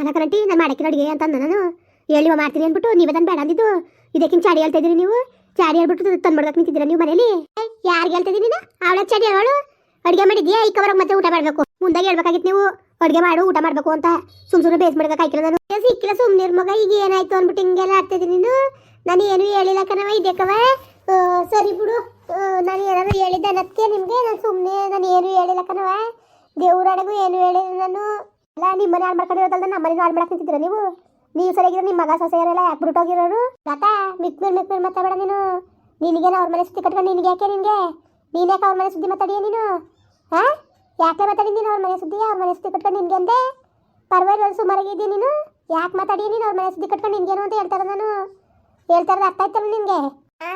ಅನಕನಟಿ ನಾನು ಮಾಡಕ್ಕಿನ ಅಡುಗೆ ಅಂತ ನಾನು. ಹೇಳಿ ಮಾಡ್ತೀನಿ ಅಂದ್ಬಿಟ್ಟು ನೀವು ಅದನ್ನು ಬೇಡ ಅಂದಿದ್ದು. ಇದಕ್ಕಿಂತ ಚಾಡಿ ಹೇಳ್ತಾ ಇದ್ದೀರಿ ನೀವು. ಚಾಡಿ ಹೇಳ್ಬಿಟ್ಟು ತಂದ್ಬಿಡಕ್ಕೆ ನಿಂತಿದ್ದೀರಾ ನೀವು ಮನೇಲಿ? ಯಾರಿಗೆ ಹೇಳ್ತಾ ಇದ್ದೀನಿ ನೀನು? ಅವಳ ಚಾಡಿ ಅವಳು. ಅಡುಗೆ ಮಾಡಿದ್ಯಾ? ಈ ಕವರಾಗ ಮತ್ತೆ ಊಟ ಮಾಡಬೇಕು. ಮುಂದಾಗಿ ಹೇಳ್ಬೇಕಾಗಿತ್ತು ನೀವು. ಅಡುಗೆ ಮಾಡು, ಊಟ ಮಾಡಬೇಕು ಅಂತ. ಸುಮ್ ಸುಮ್ಮನೆ ಬೇಸ್ ಹಾಕಿಲ್ಲ ನಾನು. ಸಿಕ್ಕಿಲ್ಲ ಸುಮ್ಮನೆ ಮಗ, ಈಗ ಏನಾಯ್ತು ಅಂದ್ಬಿಟ್ಟು ಹಿಂಗೆಲ್ಲ ಆಗ್ತಿದ್ದೀನಿ ನೀನು. ನಾನು ಏನು ಹೇಳಿಲ್ಲ ಕಣವ ಇದಕ್ಕವ ಸರಿ ಬಿಡು. ನಾನು ಏನಾದ್ರು ಹೇಳಿದ್ದೆ ಅನ್ನೋದಕ್ಕೆ ನಿಮಗೆ. ನಾನು ಸುಮ್ಮನೆ ನಾನು ಏನು ಹೇಳಿಲ್ಲ ಕಣವ ದೇವ್ರಡೆಗೂ ಏನು ಹೇಳಿಲ್ಲ ನಾನು. ಅಲ್ಲ ನಿಮ್ಮ ಮನೆ ಹಾಳು ಮಾಡ್ಕೊಂಡಿರೋದಲ್ಲ ನಮ್ಮ ಮನೆ ಹಾಳು ಮಾಡಕ್ಕೆ ನಿಂತಿದ್ದೀರಾ ನೀವು? ನೀವು ಸರಿಯಾಗಿರೋ ನಿಮ್ಮ ಮಗ ಸೊಸೆಯರೆಲ್ಲ ಯಾಕೆ ಬಿಟ್ಟೋಗಿರೋರು ತಾತ ಮಿಕ್ ಮೇಲೆ ಮಾತಾಡ ನೀನು. ನಿನಗೇನು ಅವ್ರ ಮನೆ ಸುದ್ದಿ ಕಟ್ಕೊಂಡು ನಿನಗೆ ಯಾಕೆ ನಿನಗೆ? ನೀನು ಯಾಕೆ ಅವ್ರ ಮನೆ ಸುದ್ದಿ ಮಾತಾಡಿಯ ನೀನು? ಹಾ? ಯಾಕೆ ಮಾತಾಡಿ ನೀನು ಅವ್ರ ಮನೆ ಸುದ್ದಿ ಅವ್ರ ಮನೆ ಸುದ್ದಿ ಕಟ್ಕೊಂಡು ನಿನಗೆ ಅಂದೆ? ಪರವಾಗಿಲ್ಲ ಸುಮಾರಾಗಿದ್ದೀಯ ನೀನು? ಯಾಕೆ ಮಾತಾಡಿ ನೀನು ಅವ್ರ ಮನೆ ಸುದ್ದಿ ಕಟ್ಕೊಂಡು ನಿನಗೇನು ಅಂತ ಹೇಳ್ತಾರ ನಾನು? ಹೇಳ್ತಾರೆ ಅರ್ಥ ಆಯ್ತಲ್ಲ ನಿನಗೆ?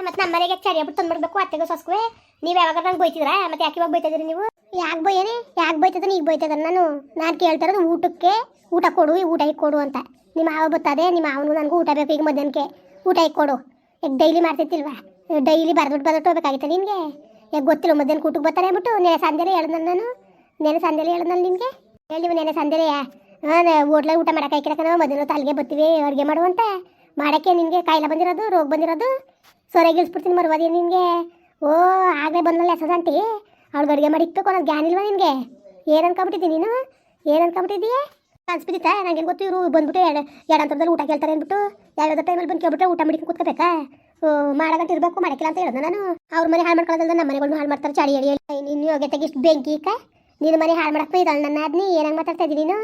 ಮತ್ತೆ ನಮ್ಮ ಮನೆಗೆ ಚರಿಯ ಬಿಟ್ಟು ತಂದ್ಬಿಡ್ಬೇಕು, ಅತ್ತೆಗೂ ಸೊಸ್ಕುವೆ. ನೀವು ಯಾವಾಗ ನಂಗೆ ಬೈತಿದ್ರಾ? ಮತ್ತೆ ಯಾಕೆ ಇವಾಗ ಬೈತಿದ್ರಿ ನೀವು? ಯಾಕೆ ಬೈಯನೇ ಯಾಕೆ ಬೈತದ ಈಗ ಬೈತದ ನಾನು? ನಾನು ಕೇಳ್ತಿರೋದು ಊಟಕ್ಕೆ ಊಟ ಕೊಡು, ಈ ಊಟ ಕೊಡು ಅಂತ. ನಿಮ್ಮ ಮಾವ ಬರ್ತದೆ, ನಿಮ್ಮ ಮಾವನು ನನಗೂ ಊಟ ಬೇಕು ಈಗ ಮಧ್ಯಾಹ್ನಕ್ಕೆ. ಊಟ ಕೊಡು. ಈಗ ಡೈಲಿ ಮಾಡ್ತಿರ್ತಿಲ್ವಾ? ಡೈಲಿ ಬರ್ದುಬಿಟ್ಟು ಬರ್ದುಬಿಟ್ಟು ಹೋಗ್ಬೇಕಾಗಿತ್ತು ನಿನಗೆ? ಯಾಕೆ ಗೊತ್ತಿಲ್ಲ ಮಧ್ಯಾಹ್ನ ಊಟಕ್ಕೆ ಬರ್ತಾರೆ ಅಂದ್ಬಿಟ್ಟು ನೆನೆ ಸಂಜೆಲೆ ಹೇಳ್ದ ನಾನು ನೆನೆ. ಸಂಜೆಲೆ ಹೇಳ್ದಲ್ಲ ನಿನಗೆ ಹೇಳಿ ನೆನೆ ಸಂಜೆಲೆ. ಹಾಂ ಹೋಟ್ಲಾಗ ಊಟ ಮಾಡಕ್ಕೆ ಹಾಕಿರಕ್ಕ ನಾವು ತಾಲಿಗೆ ತಲೆಗೆ ಬರ್ತೀವಿ ಅಡುಗೆ ಮಾಡುವಂತ ಮಾಡೋಕ್ಕೆ ನಿನಗೆ ಕಾಯಿಲೆ ಬಂದಿರೋದು, ರೋಗ ಬಂದಿರೋದು. ಸೊರೆ ಇಳಿಸ್ಬಿಡ್ತೀನಿ ಮರುವಾದಿ ಓ, ಆಗಲೇ ಬಂದಲ್ಲ ಎಸ್ ಅವ್ಳಿಗೆ ಅಡುಗೆ ಮಾಡಿ ಇಕ್ಬೇಕು ಅನ್ನೋದು ಜ್ಞಾನ ಇಲ್ವಾ ನಿನಗೆ? ಏನು ಅನ್ಕೊಂಬಿಟ್ಟಿದ್ದೀನಿ ನೀನು? ಏನು ಅನ್ಕೊಂಬಿಟ್ಟಿದ್ದೀಯ ನಂಗೆ ಗೊತ್ತು ಇವರು ಬಂದ್ಬಿಟ್ಟು ಎರಡು ಎರಡು ಅಂತರದಲ್ಲಿ ಊಟ ಕೇಳ್ತಾರೆ ಅಂದ್ಬಿಟ್ಟು ಯಾವ್ಯಾವ ಟೈಮಲ್ಲಿ ಬಂದು ಕೇಳ್ಬಿಟ್ರೆ ಊಟ ಮಾಡಿ ಕೂತ್ಕೋಬೇಕಾ? ಮಾಡಗಂಟ ಇರಬೇಕು, ಮಾಡಕ್ಕಿಲ್ಲ ಅಂತ ಹೇಳ್ದೆ ನಾನು? ಅವ್ರ ಮನೆ ಹಾಳು ಮಾಡ್ಕೊಳ್ಳೋದಲ್ಲ ನಮ್ಮ ಮನೆಗಳನ್ನ ಹಾಳು ಮಾಡ್ತಾರೆ ಚಾಡಿ ಹೇಳಿ ನಿನ್ನ ಯೋಗ್ಯತೆಗೆ ಇಷ್ಟು ಬೆಂಕಿ ಕ ನಿನ್ನ ಮನೆ ಹಾಳು ಮಾಡಕ್ಕೆ ಇದ್ದಾಳೆ ನನ್ನ ಅದ್ನಿ ಏನಂಗೆ ಮಾತಾಡ್ತಾ ಇದ್ದೀನಿ ನೀನು?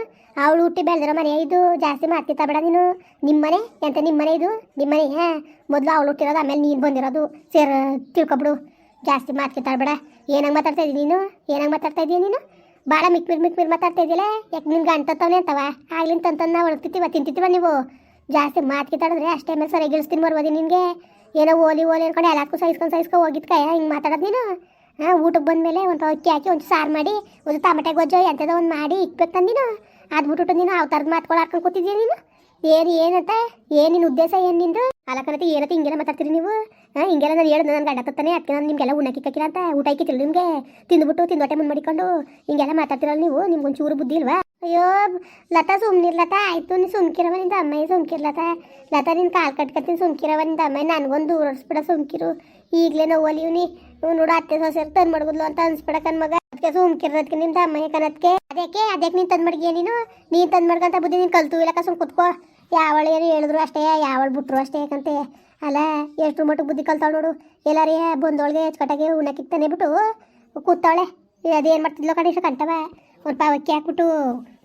ಅವಳು ಹುಟ್ಟಿ ಬೆಳೆದಿರೋ ಮನೆ ಇದು. ಜಾಸ್ತಿ ಮಾಡ್ತಿತ್ತ ಬೇಡ ನೀನು. ನಿಮ್ಮ ಮನೆ? ಎಂತ ನಿಮ್ಮ ಮನೆ ಇದು? ನಿಮ್ಮ ಮನೆ, ಹಾಂ. ಮೊದಲು ಅವಳು ಹುಟ್ಟಿರೋದು, ಆಮೇಲೆ ನೀನು ಬಂದಿರೋದು. ಸೇರ್, ತಿಳ್ಕೊಬಿಡು. ಜಾಸ್ತಿ ಮಾತ್ಕಿತ್ತಾಳ್ಬೇಡ ಏನಂಗೆ ಮಾತಾಡ್ತಾ ಇದ್ದೀನಿ ನೀನು? ಏನಂಗೆ ಮಾತಾಡ್ತಾ ಇದೀಯ ನೀನು? ಭಾಳ ಮಿಕ್ ಮಿಕ್ ಮಿಕ್ ಮಿಕ್ ಮಾತಾಡ್ತಾ ಇದೆಯಲ್ಲ? ಯಾಕೆ ನಿನ್ಗೆ ಅಂಟತ್ತವನೆ ಅಂತವ? ಆಗ್ಲಿಂತ ತಂತನ್ನ ನಾವು ಹೊಳ್ತಿತ್ತೀವ ತಿಂತಿತ್ತೀವ ನೀವು? ಜಾಸ್ತಿ ಮಾತು ಕಿತ್ತಾಡಿದ್ರೆ ಅಷ್ಟೇ ಮೇಲೆ ಸರಿಯಾಗಿ ಗಿಳಿಸ್ತೀನಿ ಬರ್ಬೋದು ನಿನಗೆ. ಏನೋ ಓಲಿ ಓಲಿ ಅನ್ಕೊಂಡು ಎಲ್ಲದಕ್ಕೂ ಸಹಿಸ್ಕೊಂಡು ಸಹಿಸ್ಕೊಂಡು ಹೋಗಿದ್ಕಾಯ ಹಿಂಗೆ ಮಾತಾಡೋದು ನೀನು? ಹಾಂ ಊಟಕ್ಕೆ ಬಂದಮೇಲೆ ಒಂದು ಅಕ್ಕಿ ಹಾಕಿ ಒಂದು ಸಾರು ಮಾಡಿ, ಒಂದು ಟಮಟೆ ಗೊಜ್ಜು ಎಂಥದೋ ಒಂದು ಮಾಡಿ ಇಕ್ಬೇಕು ನೀನು. ಅದು ಬಿಟ್ಬಿಟ್ಟು ನೀನು ಆ ಥರದ್ದು ಮಾತ್ಗಳು ಹಾಕೊಂಡು ಕೂತಿದ್ದೀಯ ನೀನು? ಏನು, ಏನಂತ? ಏನು ನಿನ್ನ ಉದ್ದೇಶ, ಏನು ನಿಂದು? ಅಲಕನತಿ ಏನತಿ ಹಿಂಗೆಲ್ಲ ಮಾತಾಡ್ತೀರಿ ನೀವು? ಹಿಂಗೆಲ್ಲ ನಾನು ಹೇಳಿದ್ ನನ್ನ ಗಂಡ ತತ್ತಾನೆ ಅದಕ್ಕೆ ನಾನು ನಿಮಗೆಲ್ಲ ಉಣ್ಣಕ್ಕೆ ಅಂತ, ಊಟ ಇಕ್ಕಿತಿಲ್ಲ ನಿಮಗೆ? ತಿಂದ್ಬಿಟ್ಟು ತಿಂದೊಟ್ಟೆ ಮುಂದೆ ಮಾಡಿಕೊಂಡು ಹಿಂಗೆಲ್ಲ ಮಾತಾಡ್ತಿರಲ್ಲ ನೀವು, ನಿಮ್ಗೆ ಒಂಚೂರು ಬುದ್ಧಿ ಇಲ್ವಾ? ಅಯ್ಯೋ, ಲತಾ ಸುಮ್ನಿರ್ ಲತಾ, ಆಯ್ತು ನೀನು ಸುಮ್ಕಿರವ ನಿಂದ ಅಮ್ಮಯ್ಯ ಸುಮ್ಕಿರ್ ಲತಾ. ನಿನ್ ನಿನ್ನ ಕಾಲು ಕಟ್ಕತ್ತೀನಿ ಸುಮ್ಕಿರವ ನಿಂದ ಅಮ್ಮಯ್ಯ, ನನಗೊಂದು ಓಡಿಸ್ಬಿಡ ಸುಮ್ಕಿರು. ಈಗಲೇ ನಾವು ಒಲಿಯುನಿ ನೀವು ನೋಡು, ಅತ್ತೆ ಸೊಸೆ ತಂದು ಮಡಗುದ್ಲು ಅಂತ ಅನ್ಸ್ಬಿಡ ಕನ್ ಮಗ. ಅದಕ್ಕೆ ಸುಮ್ಕಿರೋದಕ್ಕೆ ನಿಂದ ಅಮ್ಮಯ್ಯ ಕನತ್ಕೆ. ಅದಕ್ಕೆ ಅದಕ್ಕೆ ನೀನು ತಂದು ಮಡಗಿಯ ನೀನು? ನೀನು ತಂದು ಮಡ್ಕಂತ ಬುದ್ಧಿ ನೀನು ಕಲ್ತು ಇಲ್ಲಕ ಸುಮ್ ಕುತ್ಕೋ. ಯಾವಳು ಏನು ಹೇಳಿದ್ರು ಅಷ್ಟೇ ಯಾವಳು ಬಿಟ್ರು ಅಷ್ಟೇ ಯಾಕಂತೆ ಅಲ್ಲ ಎಷ್ಟು ಮಟ್ಟಿಗೆ ಬುದ್ಧಿ ಕಲ್ತಾಳು ನೋಡು. ಎಲ್ಲಾರೇ ಬಂದೋಳಿಗೆ ಹೆಚ್ಕಟ್ಟಾಗೆ ಉಣ್ಣಕ್ಕಿತ್ತಾನೆ ಬಿಟ್ಟು ಕೂತಾಳೆ. ಅದೇನು ಮಾಡ್ತಿದ್ಲೋ ಕಡೆ ಇಷ್ಟು ಕಂಟವ ಒಂದು ಪಾವಕ್ಕಿ ಹಾಕ್ಬಿಟ್ಟು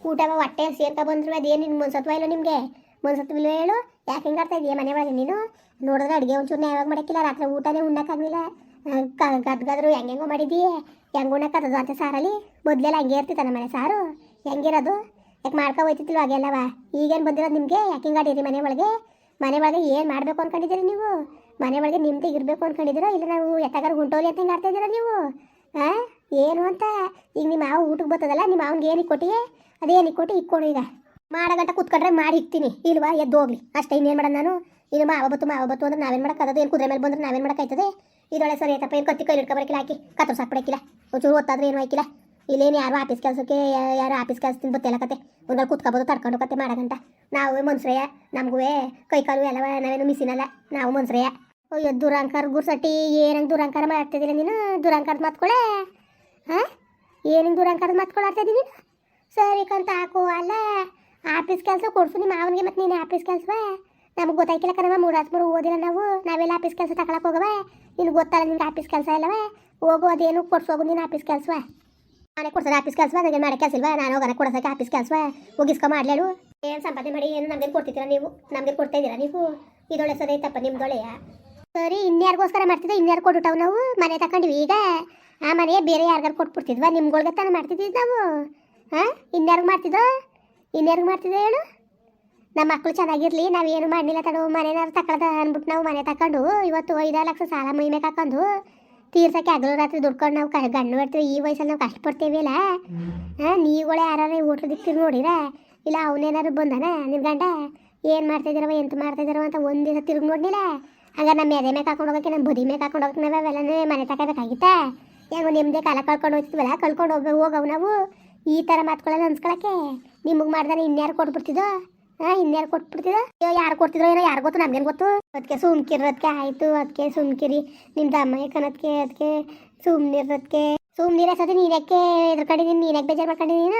ಊಟ ಹೊಟ್ಟೆ ಸೇರ್ಕ ಬಂದ್ರು, ಅದೇನು ನಿನ್ನ ಮನ್ಸತ್ವ ಇಲ್ಲ ನಿಮಗೆ? ಮನ್ಸತ್ವ ಇಲ್ಲ ಹೇಳು. ಯಾಕೆ ಹಿಂಗೆ ಆಡ್ತಾ ಇದೆಯಾ ಮನೆ ಒಳಗೆ ನೀನು? ನೋಡಿದ್ರೆ ಅಡುಗೆ ಒಂಚೂರು ಯಾವಾಗ ಮಾಡಕ್ಕಿಲ್ಲ, ರಾತ್ರಿ ಊಟನೇ ಉಣ್ಣಕ್ಕಾಗಲಿಲ್ಲ ಗದ್ಗದ್ರು ಹೆಂಗೆಂಗೋ ಮಾಡಿದಿ ಹೆಂಗೆ ಉಣ್ಣಕ್ಕಾಗದು ಅಂತ ಸಾರಲ್ಲಿ ಮೊದಲೆಲ್ಲ ಹಂಗೆ ಇರ್ತಿತ್ತ ನಮ್ಮ ಮನೆ ಸಾರು. ಹೆಂಗಿರೋದು? ಯಾಕೆ ಮಾಡ್ಕೊ ಹೋಯ್ತಿದ್ಲು ಹಾಗೆಲ್ಲವ ಈಗೇನು ಬಂದಿರೋದು ನಿಮಗೆ? ಯಾಕೆ ಹಿಂಗೆ ಆಡಿರಿ ಮನೆ ಒಳಗೆ? ಮನೆ ಒಳಗೆ ಏನು ಮಾಡಬೇಕು ಅನ್ಕೊಂಡಿದ್ದೀರಿ ನೀವು? ಮನೆ ಒಳಗೆ ನಿಮ್ದಿಗೆ ಇರಬೇಕು ಅನ್ಕೊಂಡಿದ್ದೀರಾ? ಇಲ್ಲ ನಾವು ಎತ್ತಗಾರ ಗುಂಟೋಲಿ ಅಂತ ಹಿಂಗೆ ಇದ್ದೀರಾ ನೀವು? ಹಾಂ ಏನು ಅಂತ? ಈಗ ನಿಮ್ಮ ಮಾವು ಊಟಕ್ಕೆ ಬರ್ತದಲ್ಲ, ನಿಮ್ಮ ಮಾವನಿಗೆ ಏನಿಗೆ ಕೊಟ್ಟಿಗೆ ಅದೇನಿಗೆ ಕೊಟ್ಟು ಇಕ್ಕೊಡು ಈಗ. ಮಾಡೋ ಗಂಟ ಕುತ್ಕೊಂಡ್ರೆ ಮಾಡಿ ಇಕ್ತೀನಿ. ಇಲ್ವಾ? ಎದ್ದು ಹೋಗ್ಲಿ. ಅಷ್ಟೇ ಇನ್ನೇನು ಮಾಡೋಣ ನಾನು? ಇನ್ನು ಮಾವ ಬತ್ತು ಮಾವ ಬತ್ತು ಅಂದ್ರೆ ನಾವೇನು ಮಾಡೋಕ್ಕಾಗದು ಏನು ಕುದುರೆ ಮೇಲೆ ಬಂದ್ರೆ ನಾವೇನು ಮಾಡೋಕ್ಕಾಯ್ತದೆ ಇದೊಳೆ ಸರಿ ಆಯ್ತಪ್ಪ. ಏನು ಕತ್ತಿ ಕೈ ಇಟ್ಕೊಬರಕಿಲ್ಲ ಹಾಕಿ. ಕತ್ರ ಸಾಕ್ಬಿಡಕ್ಕಿಲ್ಲ ಒಂಚೂರು ಓದ್ತಾದ್ರೆ ಏನು ಹಾಕಿಲ್ಲ. ಇಲ್ಲೇನು ಯಾರು ಆಫೀಸ್ ಕೆಲಸಕ್ಕೆ ಯಾರು ಆಫೀಸ್ ಕೆಲಸದಿಂದ ಬತ್ತೆಲ್ಲ ಒಂದಾಗ ಕೂತ್ಕೋಬೋದು, ತಡ್ಕೊಂಡು ಕತೆ ಮಾಡಕಂತ. ನಾವು ಮನ್ಸ್ರಯ್ಯ ನಮಗೂ ಕೈಕಾಲು ಎಲ್ಲ ನಾವೇನು ಮಿಸಿನಲ್ಲ ನಾವು ಮನ್ಸರಯ್ಯ. ಅಯ್ಯೋ, ದುರಂಕಾರ ಗುರ್ಸಟ್ಟಿ ಏನಂಗೆ ದುರಂಕಾರ ಮಾಡ್ತಿದ್ದೀರ ನೀನು? ದುರಂಕಾರದ ಮಾತ್ಕೊಳೆ ಹಾಂ ಏನಂಗೆ ದುರಂಕಾರದ ಮಾತ್ಕೊಳ್ ಆಡ್ತಾ ನೀನು? ಸರಿ ಕಂತ ಹಾಕು, ಅಲ್ಲ. ಆಫೀಸ್ ಕೆಲಸ ಕೊಡ್ಸು, ನಿಮ್ಮ ಮಾವನಿಗೆ ಮತ್ತು ನೀನು ಆಫೀಸ್ ಕೆಲಸವ? ನಮ್ಗೆ ಗೊತ್ತಾಯ್ಕಿಲ್ಲ ಕಣವ ಮೂರು ಓದಿಲ್ಲ ನಾವು. ನಾವೆಲ್ಲ ಆಫೀಸ್ ಕೆಲಸ ತಗೊಳಕ್ಕೆ ಹೋಗವ ನಿನ್ಗೆ ಗೊತ್ತಲ್ಲ ನಿನ್ಗೆ ಆಫೀಸ್ ಕೆಲಸ ಇಲ್ಲವ? ಹೋಗು, ಅದೇನು ಕೊಡ್ಸೋಗು ನೀನು ಆಫೀಸ್ ಕೆಲಸವ? ನಾನೇ ಕೊಡ್ಸೋದು ಆಫೀಸ್ ಕೆಲಸ ನನಗೆ ಮಾಡೋ ಕೆಲಸ ಇಲ್ವಾ? ನಾನು ಹೋಗೋಣ ಕೊಡ್ಸೋಕೆ ಆಫೀಸ್ ಕೆಲಸ ಮುಗಿಸ್ಕೊ ಮಾಡ್ಲೇಳು. ಏನು ಸಂಪಾದನೆ ಮಾಡಿ? ಏನು ನಮಗೆ ಕೊಡ್ತಿದ್ದೀರಾ ನೀವು? ನಮಗೆ ಕೊಡ್ತಾ ಇದ್ದೀರಾ ನೀವು? ಇದೊಳೆ ಸರಿ ತಪ್ಪ ನಿಮ್ದೊಳೆಯ ಸರಿ, ಇನ್ಯಾರಿಗೋಸ್ಕರ ಮಾಡ್ತಿದ್ದೆ ಇನ್ಯಾರು ಕೊಟ್ಬಿಟ್ಟವು ನಾವು? ಮನೆ ತಗೊಂಡ್ವಿ ಈಗ. ಆ ಮನೆ ಬೇರೆ ಯಾರಿಗಾರು ಕೊಟ್ಬಿಡ್ತಿದ್ವಾ? ನಿಮ್ಗಳ್ಗೆ ತಾನೇ ಮಾಡ್ತಿದ್ದೀವಿ ನಾವು? ಹಾಂ ಇನ್ಯಾರಿಗೆ ಮಾಡ್ತಿದ್ದೋ ಇನ್ಯಾರಿಗೆ ಮಾಡ್ತಿದ್ದೆ ಹೇಳು? ನಮ್ಮ ಮಕ್ಕಳು ಚೆನ್ನಾಗಿರ್ಲಿ, ನಾವೇನು ಮಾಡಲಿಲ್ಲ ತಡ, ಮನೆನಾರು ತಗೊಳ್ದ ಅಂದ್ಬಿಟ್ಟು ನಾವು ಮನೆ ತಗೊಂಡು ಇವತ್ತು ಐದಾರು ಲಕ್ಷ ಸಾಲ ಮೈ ಹಾಕೊಂಡು ತೀರ್ಸಕ್ಕೆ ಹಗಲು ರಾತ್ರಿ ದುಡ್ಕೊಂಡು ನಾವು ಗಂಡು ಬರ್ತೀವಿ ಈ ವಯಸ್ಸಲ್ಲಿ ನಾವು ಕಷ್ಟಪಡ್ತೀವಿ ಅಲ್ಲ? ಹಾಂ ನೀವುಗಳೇ ಯಾರು ಊಟ ದಿಕ್ಕಿರ್ ನೋಡಿರ? ಇಲ್ಲ ಅವನೇನಾದ್ರು ಬಂದಾನ? ನಿಮ್ಮ ಗಂಡ? ಏನು ಮಾಡ್ತಿದ್ದೀರವ ಎಂತ ಮಾಡ್ತಿದ್ದೀರವ ಅಂತ ಒಂದು ದಿವಸ ತಿರುಗಿ ನೋಡಿಲ್ಲ ಹಂಗಾರೆ ನಮ್ಮ ಎದೆ ಮೇಲೆ ಹಾಕೊಂಡು ಹೋಗಕ್ಕೆ ನಮ್ಮ ಬುದಿ ಮೇಲೆ ಹಾಕೊಂಡು ಹೋಗಕ್ಕೆ ನಾವೆಲ್ಲನೇ ಮನೆ ತಗೋಬೇಕಾಗಿತ್ತ ಹೆಂಗೋ ನಿಮ್ಮದೇ ಕಾಲ ಕಳ್ಕೊಂಡು ಹೋಗ್ತಿದ್ವಲ್ಲ, ಕಳ್ಕೊಂಡು ಹೋಗ್ಬೇಕು ಹೋಗವು ನಾವು ಈ ಥರ ಮಾತುಗಳೆಲ್ಲ ಅನ್ಸ್ಕೊಳಕ್ಕೆ? ನಿಮಗೆ ಮಾಡ್ದಾನೆ ಇನ್ಯಾರು ಕೊಟ್ಬಿಡ್ತಿದ್ದೋ ಹಾಂ ಇನ್ಯಾರು ಕೊಟ್ಬಿಡ್ತಿದ ಅಯ್ಯೋ, ಯಾರು ಕೊಡ್ತಿದ್ರೋ ಏನೋ ಯಾರು ಗೊತ್ತು, ನಮ್ಗೇನು ಗೊತ್ತು? ಅದಕ್ಕೆ ಸುಮ್ಕಿರೋದಕ್ಕೆ ಆಯಿತು ಅದಕ್ಕೆ ಸುಮ್ಕಿರಿ. ನಿಮ್ದು ಅಮ್ಮ ಕನದಕ್ಕೆ ಅದಕ್ಕೆ ಸುಮ್ನಿರೋದಕ್ಕೆ ಸುಮ್ನಿರೋ ಸತಿ ನೀನಕ್ಕೆ ನೀನು ನೀನಕ್ಕೆ ಬೇಜಾರು ಮಾಡ್ಕೊಂಡಿದ್ದೀನ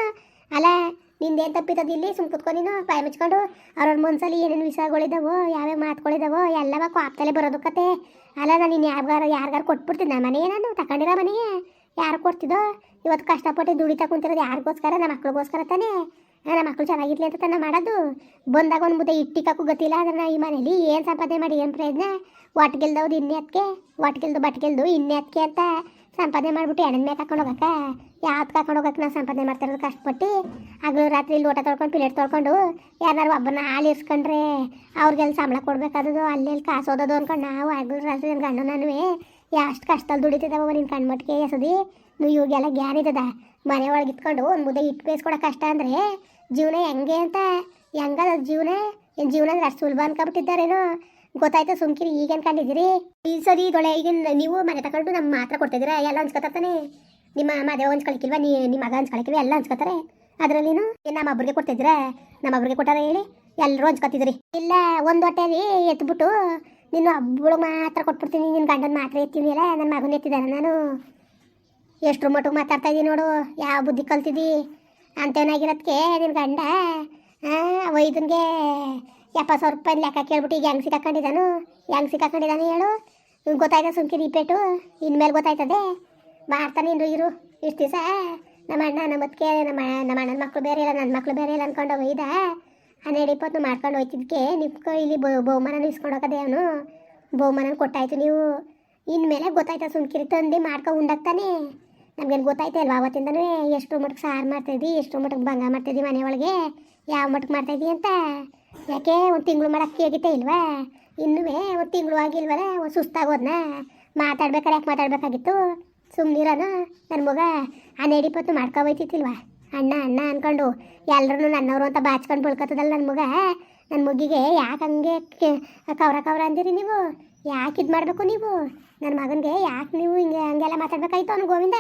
ಅಲ್ಲ, ನಿಂದೇನು ಇಲ್ಲಿ? ಸುಮ್ ಕುತ್ಕೊಂಡು ನೀನು, ಬಾಯಿ ಮುಚ್ಕೊಂಡು. ಅವ್ರವ್ರ ಮನ್ಸಲ್ಲಿ ಏನೇನು ವಿಷಯಗಳಿದ್ದಾವೆ ಯಾವ್ಯಾವ ಮಾತ್ಕೊಳಿದಾವೋ, ಎಲ್ಲವ ಕಾಪ್ತಲೆ ಬರೋದು ಕತೆ. ಅಲ್ಲ, ನಾನು ಇನ್ನು ಯಾರಿಗಾರ ಕೊಟ್ಬಿಡ್ತೀನಿ. ನಮ್ಮ ಮನೆ ನಾನು ತಗೊಂಡಿರೋ ಮನೆಗೆ ಯಾರು ಕೊಡ್ತಿದ್ದೋ ಇವತ್ತು ಕಷ್ಟಪಟ್ಟು ದುಡಿತಾ ಕುಂತಿರೋದು ಯಾರಿಗೋಸ್ಕರ? ನಮ್ಮ ಮಕ್ಳಿಗೋಸ್ಕರ ತಾನೇ. ನಮ್ಮ ಮಕ್ಕಳು ಚೆನ್ನಾಗಿರ್ಲಿ ಅಂತ ತನ್ನ ಮಾಡೋದು. ಬಂದಾಗ ಒಂದು ಮುದ್ದೆ ಇಟ್ಟಿಕ್ಕೂ ಗೊತ್ತಿಲ್ಲ, ಆದ್ರೆ ನಾ ಈ ಮನೇಲಿ ಏನು ಸಂಪಾದನೆ ಮಾಡಿ, ಏನು ಪ್ರಯೋಜನ? ಒಟ್ಗೆಲ್ದವ್ದು ಇನ್ನೇ ಅದಕ್ಕೆ ಒಟ್ಗೆಲ್ದು ಬಟ್ಗೆಲ್ದು ಇನ್ನೇ ಅದಕ್ಕೆ ಅಂತ ಸಂಪಾದನೆ ಮಾಡಿಬಿಟ್ಟು ಎಣ್ಣೆ ಮೇಲೆ ಕರ್ಕೊಂಡು ಹೋಗಕ್ಕ. ಯಾವ್ದು ಕರ್ಕೊಂಡು ಹೋಗಕ್ಕೆ ನಾವು ಸಂಪಾದನೆ ಮಾಡ್ತಾ ಇರೋದು ಕಷ್ಟಪಟ್ಟು. ಹಗಲು ರಾತ್ರಿ ಲೋಟ ತೊಳ್ಕೊಂಡು, ಪ್ಲೇಟ್ ತೊಳ್ಕೊಂಡು ಯಾರು ಒಬ್ಬನ ಹಾಲು ಇರ್ಸ್ಕೊಂಡ್ರೆ ಅವ್ರಿಗೆಲ್ಲ ಸಂಬಳ ಕೊಡಬೇಕಾದದು ಅಲ್ಲೆಲ್ಲಿ ಕಾಸು ಓದೋದು ಅಂದ್ಕೊಂಡು ನಾವು ಹಗಲು ರಾತ್ರಿ ನನ್ನ ಗಂಡು ನಾನು ಎಷ್ಟು ಕಷ್ಟದಲ್ಲಿ ದುಡಿತಿದ್ದಾವ ನಿನ್ನ ಕಣ್ಮಟ್ಟಿಗೆ ಎಸದಿ. ನೀವು ಇವಾಗೆಲ್ಲ ಗ್ಯಾನ್ ಇದ್ದದ. ಮನೆ ಒಳಗೆ ಇಟ್ಕೊಂಡು ಒಂದು ಮುದ್ದೆ ಇಟ್ಟು ಬೇಯಿಸ್ಕೊಡೋ ಕಷ್ಟ ಅಂದರೆ ಜೀವನ ಹೆಂಗೆ ಅಂತ, ಹೆಂಗದ ಜೀವನ, ಏನು ಜೀವನ ಅಂದ್ರೆ ಅಷ್ಟು ಸುಲಭ ಅನ್ಕೊಂಬಿಟ್ಟಿದ್ದಾರೇನೋ. ಗೊತ್ತಾಯ್ತು ಸುಮ್ಕಿರಿ ಈಗ ಅನ್ಕೊಂಡಿದ್ದೀರಿ ಈ ಸರಿ ದೊಳೆ ಈಗ ನೀವು ಮನೆ ತಗೊಂಡು ನಮ್ಮ ಮಾತ್ರ ಕೊಡ್ತಿದ್ದೀರಾ? ಎಲ್ಲ ಹಂಚ್ಕೊತಾನೆ ನಿಮ್ಮ ಮದುವೆ ಹಂಚ್ಕೊಳಕಿಲ್ವಾ ನೀ, ನಿಮ್ಮ ಮಗ ಹಂಚ್ಕೊಳಕಿಲ್ವಾ ಎಲ್ಲ ಹಂಚ್ಕೊತಾರೆ. ಅದರಲ್ಲಿ ಏನು? ನಮ್ಮ ಒಬ್ರಿಗೆ ಕೊಡ್ತಿದ್ದೀರಾ? ನಮ್ಮ ಕೊಟ್ಟಾರ ಹೇಳಿ ಎಲ್ಲರೂ ಹಂಚ್ಕೊತಿದ್ರಿ ಇಲ್ಲ, ಒಂದು ಹೊಟ್ಟೆಲಿ ಎತ್ಬಿಟ್ಟು ನೀನು ಒಬ್ಬಳು ಮಾತ್ರ ಕೊಟ್ಬಿಡ್ತೀನಿ ನಿನ್ನ ಗಂಡನ ಮಾತ್ರ ಎತ್ತೀನಿ ಅಲ್ಲ ನನ್ನ ಮಗನ ಎತ್ತಿದ್ದಾನೆ ನಾನು. ಎಷ್ಟು ಮಟ್ಟಿಗೆ ಮಾತಾಡ್ತಾ ಇದ್ದೀನಿ ನೋಡು, ಯಾವ ಬುದ್ಧಿ ಕಲ್ತಿದ್ದಿ? ಅಂತೇನಾಗಿರೋದಕ್ಕೆ ನಿನ್ನ ಗಂಡ ಒಯ್ದನ್ಗೆ ಎಪ್ಪತ್ತು ಸಾವಿರ ರೂಪಾಯಿ ಲೆಕ್ಕ ಕೇಳ್ಬಿಟ್ಟು ಈಗ ಹೆಂಗೆ ಸಿಕ್ಕಾಕೊಂಡಿದ್ದಾನು ಹೆಂಗೆ ಸಿಕ್ಕಾಕೊಂಡಿದ್ದಾನೆ ಹೇಳು? ನಿಂಗೆ ಗೊತ್ತಾಯ್ತಾ ಸುಮ್ಕಿ ರಿಪೇಟು ಇನ್ಮೇಲೆ ಗೊತ್ತಾಯ್ತದೆ. ಮಾಡ್ತಾನೆ ಇನ್ನು ಇರು. ಇಷ್ಟು ದಿವಸ ನಮ್ಮ ಅಣ್ಣ ನಮ್ಮ ಅತ್ತಿಗೆ, ನಮ್ಮ ನಮ್ಮ ಅಣ್ಣನ ಮಕ್ಕಳು ಬೇರೆ ಇಲ್ಲ ನನ್ನ ಮಕ್ಕಳು ಬೇರೆ ಇಲ್ಲ ಅನ್ಕೊಂಡು ಒಯ್ದ. ಹನ್ನೆರಡು ಇಪ್ಪತ್ತು ಮಾಡ್ಕೊಂಡು ಹೋಯ್ತಿದ್ಕೆ ನಿಮ್ಮ ಇಲ್ಲಿ ಬಹುಮಾನ ಇಸ್ಕೊಂಡು ಹೋಗೋದೆ ಅವನು. ಬಹುಮಾನ ಕೊಟ್ಟಾಯ್ತು ನೀವು. ಇನ್ಮೇಲೆ ಗೊತ್ತಾಯ್ತ ಸುಮ್ಕಿರಿ, ತಂದು ಮಾಡ್ಕೊ ಉಂಡಾಗ್ತಾನೆ. ನಮ್ಗೇನು ಗೊತ್ತಾಯ್ತೆ ಅಲ್ವಾ ಅವತ್ತಿಂದನೂ ಎಷ್ಟು ಮಟ್ಟಕ್ಕೆ ಸಾರು ಮಾಡ್ತಾಯಿದ್ದಿ ಎಷ್ಟು ಮಟ್ಟಕ್ಕೆ ಭಂಗ ಮಾಡ್ತಾಯಿದ್ವಿ ಮನೆ ಒಳಗೆ. ಯಾವ ಮಟ್ಟಕ್ಕೆ ಮಾಡ್ತಾಯಿದ್ದಿ ಅಂತ? ಯಾಕೆ ಒಂದು ತಿಂಗಳು ಮಾಡೋಕ್ಕೆ ಆಗಿತ್ತೆ ಇಲ್ವಾ? ಇನ್ನೂ ಒಂದು ತಿಂಗಳು ಆಗಿಲ್ವಲ್ಲ, ಒಂದು ಸುಸ್ತಾಗೋದ್ನ ಮಾತಾಡ್ಬೇಕಾರೆ ಯಾಕೆ ಮಾತಾಡಬೇಕಾಗಿತ್ತು? ಸುಮ್ಮನಿರೋನು ನನ್ನ ಮಗ, ಆ ನೆಡಿಪತ್ತು ಮಾಡ್ಕೊ ಹೋಯ್ತಿತ್ತಿಲ್ವಾ ಅಣ್ಣ ಅಣ್ಣ ಅನ್ಕೊಂಡು ಎಲ್ಲರೂ ನನ್ನವರು ಅಂತ ಬಾಚ್ಕೊಂಡು ಬಳ್ಕೊತದಲ್ಲ ನನ್ನ ಮಗ? ನನ್ನ ಮಗಿಗೆ ಯಾಕೆ ಹಂಗೆ ಕವ್ರ ಕವ್ರ ಅಂದಿರಿ ನೀವು? ಯಾಕೆ ಇದು ಮಾಡಬೇಕು ನೀವು? ನನ್ನ ಮಗನಿಗೆ ಯಾಕೆ ನೀವು ಹಿಂಗೆ ಹಂಗೆಲ್ಲ ಮಾತಾಡ್ಬೇಕಾಯ್ತು ಅವ್ನು ಗೋವಿಂದ?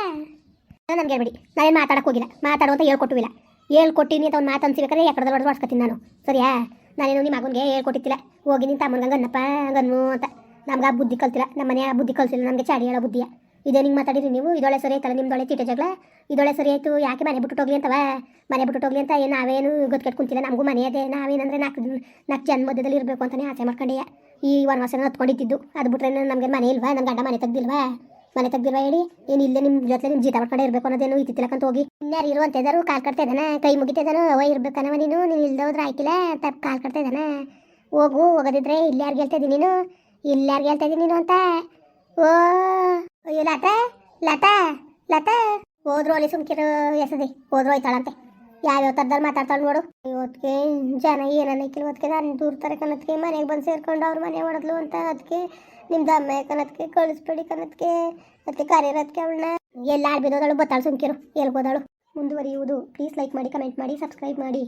ನನಗೆ ಹೇಳ್ಬಿಡಿ. ನಾನೇನು ಮಾತಾಡಕ್ಕೆ ಹೋಗಿಲ್ಲ. ಮಾತಾಡು ಅಂತ ಹೇಳ್ಕೊಟ್ಟಿಲ್ಲ ಹೇಳ್ಕೊಟ್ಟಿನಿ ಅಂತ ಅವ್ನು ಮಾತು ಅನ್ಸಿಬೇಕಾದ್ರೆ ಯಾಕಡೆ ಹೊಡೆದು ಹೊಡ್ಸ್ಕೊತೀನಿ ನಾನು. ಸರಿಯಾ? ನಾನೇನು ನಿಮ್ಮ ಮಗನಿಗೆ ಹೇಳ್ಕೊಟ್ಟಿತ್ತಿಲ್ಲ. ಹೋಗಿ ನಿನ್ನ ತಮ್ಮನಿಗೆ ಗನ್ನಪ್ಪ ಗನ್ನು ಅಂತ. ನಮ್ಗೆ ಆ ಬುದ್ಧಿ ಕಲ್ತಿಲ್ಲ. ನಮ್ಮ ಬುದ್ಧಿ ಕಲ್ಸಿಲ್ಲ. ನಮಗೆ ಚಾಡಿ ಹೇಳೋ ಬುದ್ಧಿಯ? ಇದೇ ನಿಂಗೆ ಮಾತಾಡಿರಿ ನೀವು? ಇದೊಳೆ ಸರಿ ಆಯ್ತಲ್ಲ ನಿಮ್ದೊಳೆ ತೀಟ ಜಗಳ? ಇದೊಳೆ ಸರಿ ಆಯಿತು. ಯಾಕೆ ಮನೆ ಬಿಟ್ಟು ಹೋಗ್ಲಿ ಅಂತವ? ಮನೆ ಬಿಟ್ಟು ಹೋಗ್ಲಿ ಅಂತ ಏನು ನಾವೇನು ಗೊತ್ತು ಕುಂತಿಲ್ಲ. ನಮಗೂ ಮನೆ ಅದೇ. ನಾವೇನಂದ್ರೆ ನಾಲ್ಕು ನಾಲ್ಕು ಜನ ಮಧ್ಯದಲ್ಲಿ ಇರಬೇಕು ಅಂತಲೇ ಆಸೆ ಮಾಡ್ಕೊಂಡೆ ಈ ವನವಾಸನ ಹತ್ಕೊಂಡಿದ್ದು ಅದು ಬಿಟ್ರೆ ನಮಗೆ ಮನೆ ಇಲ್ವಾ? ನಮ್ಮ ಗಂಡ ಮನೆ ತೆಗ್ದಿಲ್ವಾ? ಮನೆ ತೆಗ್ದಿಲ್ವಾ ಹೇಳಿ? ಏನು ಇಲ್ಲೇ ನಿಮ್ಮ ಜೊತೆ ನಿಮ್ಮ ಜೀತ ಮಾಡ್ಕೊಂಡೆ ಇರಬೇಕು ಅನ್ನೋದೇನು ಇತ್ತಿಲ್ಲಕಂತ ಹೋಗಿ. ಇನ್ಯಾರು ಇರುವಂತ ಇದ್ದಾರು ಕಾಲ್ ಕಟ್ತಾ ಕೈ ಮುಗಿತಿದ್ದಾನು ಅವ ಇರ್ಬೇಕನವ ನೀನು ನೀನು ಇಲ್ದೋದ್ರೆ ಆಯ್ತಿಲ್ಲ ತಪ್ಪು ಕಾಲ್ ಕಟ್ತಾ ಇದ್ದಾನೆ ಹೋಗು, ಹೋಗೋದಿದ್ರೆ ಇಲ್ಲಾರ್ಗೆ ಹೇಳ್ತಾ ಇದ್ದೀನಿ ನೀನು? ಇಲ್ಲಾರ್ಗೆ ಹೇಳ್ತಾ ಇದ್ದೀನಿ ನೀನು ಅಂತ? ಓ, ಅಯ್ಯೋ, ಲತಾ ಲತಾ ಲತಾ. ಹೋದ್ರು ಅಲ್ಲಿ ಸುಮ್ಕಿರು, ಎಸದಿ. ಹೋದ್ರು ಹೋಯ್ತಾಳಂತೆ. ಯಾವ್ಯಾವ ಥರದಲ್ಲಿ ಮಾತಾಡ್ತಾಳೆ ನೋಡು. ಇವತ್ತಿಗೆ ಜನ ಏನನ್ನಕ್ಕಿಲ್ಲ ಅದಕ್ಕೆ ನಾನು ತರ ಕಣತ್ಕೆ ಮನೆಗೆ ಬಂದು ಸೇರ್ಕೊಂಡು ಅವ್ರ ಮನೆ ಹೊಡೆದ್ಲು ಅಂತ ಅದಕ್ಕೆ ನಿಮ್ದು ಅಮ್ಮ ಕನ್ನದಕ್ಕೆ ಕಳಿಸ್ಬೇಡಿ ಕನ್ನದಕ್ಕೆ ಅದಕ್ಕೆ ಕರೆಯೋದಕ್ಕೆ ಅವಳನ್ನ. ಎಲ್ಲ ಆಡ್ಬಿದೋದಳು ಬತ್ತಾಳು ಸುಮ್ಕಿರು. ಎಲ್ಗೋದಳು ಮುಂದುವರಿಯುವುದು. ಪ್ಲೀಸ್ ಲೈಕ್ ಮಾಡಿ ಕಮೆಂಟ್ ಮಾಡಿ ಸಬ್ಸ್ಕ್ರೈಬ್ ಮಾಡಿ.